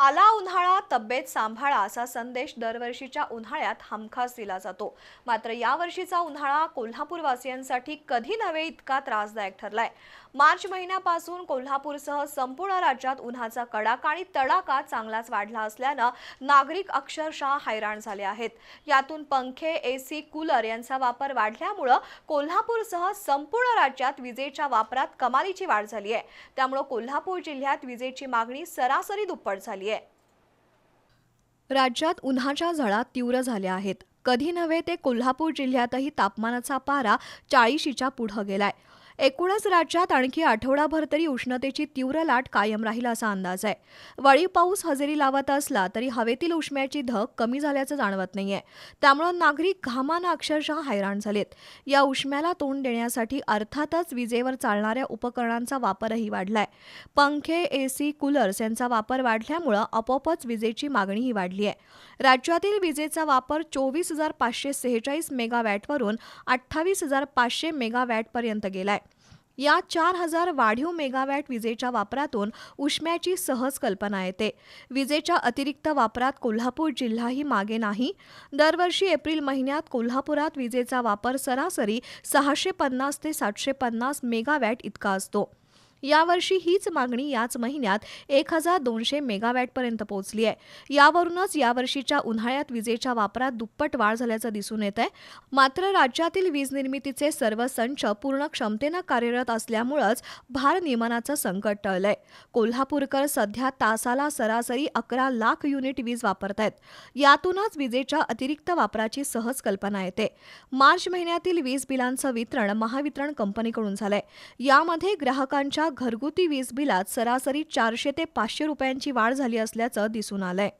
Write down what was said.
आला उन्हाळा तब्येत सांभाळा असा संदेश दरवर्षीच्या उन्हाळ्यात हमखास दिला जातो. मात्र यावर्षीचा उन्हाळा कोल्हापूरवासियांसाठी कधी नव्हे इतका त्रासदायक ठरलाय. मार्च महिन्यापासून कोल्हापूरसह संपूर्ण राज्यात उन्हाचा कडाका आणि तडाका चांगलाच वाढला असल्यानं नागरिक अक्षरशः हैराण झाले आहेत. यातून पंखे एसी कूलर यांचा वापर वाढल्यामुळं कोल्हापूरसह संपूर्ण राज्यात विजेच्या वापरात कमालीची वाढ झाली आहे त्यामुळं कोल्हापूर जिल्ह्यात विजेची मागणी सरासरी दुप्पट झाली आहे राज्यात उन्हाच्या झळा तीव्र झाल्या आहेत. कधी नव्हे ते कोल्हापूर जिल्ह्यातही तापमानाचा पारा चाळीशीच्या पुढं गेलाय. एकूणच राज्यात आणखी आठवडाभर तरी उष्णतेची तीव्र लाट कायम राहील असा अंदाज आहे. वाळी पाऊस हजेरी लावत असला तरी हवेतील उष्म्याची धग कमी झाल्याचं जाणवत नाहीये. त्यामुळं नागरिक घामानं अक्षरशः हैराण झालेत. या उष्म्याला तोंड देण्यासाठी अर्थातच विजेवर चालणाऱ्या उपकरणांचा वापरही वाढलाय. पंखे एसी कूलर्स यांचा वापर वाढल्यामुळं आपोआपच विजेची मागणीही वाढली आहे. राज्यातील विजेचा वापर चोवीस हजार पाचशे सेहेचाळीस मेगावॅटवरून अठ्ठावीस हजार पाचशे मेगावॅटपर्यंत गेलाय. या चार हजार वाढीव मेगावॅट विजेच्या वापरातून उष्म्याची सहज कल्पना येते. विजेच्या अतिरिक्त वापरात कोल्हापूर जिल्हाही मागे नाही. दरवर्षी एप्रिल महिन्यात कोल्हापुरात विजेचा वापर सरासरी सहाशे पन्नास ते सातशे पन्नास मेगावॅट इतका असतो. यावर्षी हीच मागणी याच महिन्यात एक हजार दोनशे मेगावॅटपर्यंत पोहोचली आहे. यावरूनच यावर्षीच्या उन्हाळ्यात विजेच्या वापरात दुप्पट वाढ झाल्याचं दिसून येत आहे मात्र राज्यातील वीज निर्मितीचे सर्व संच पूर्ण क्षमतेनं कार्यरत असल्यामुळंच भारनियमनाचं संकट टळलंय. कोल्हापूरकर सध्या तासाला सरासरी अकरा लाख युनिट वीज वापरतायत. यातूनच विजेच्या अतिरिक्त वापराची सहज कल्पना येते. मार्च महिन्यातील वीज बिलांचं वितरण महावितरण कंपनीकडून झालंय. यामध्ये ग्राहकांच्या घरगुती वीज बिलात सरासरी चारशे ते पाचशे रुपयांची वाढ झाली असल्याचं दिसून आलंय.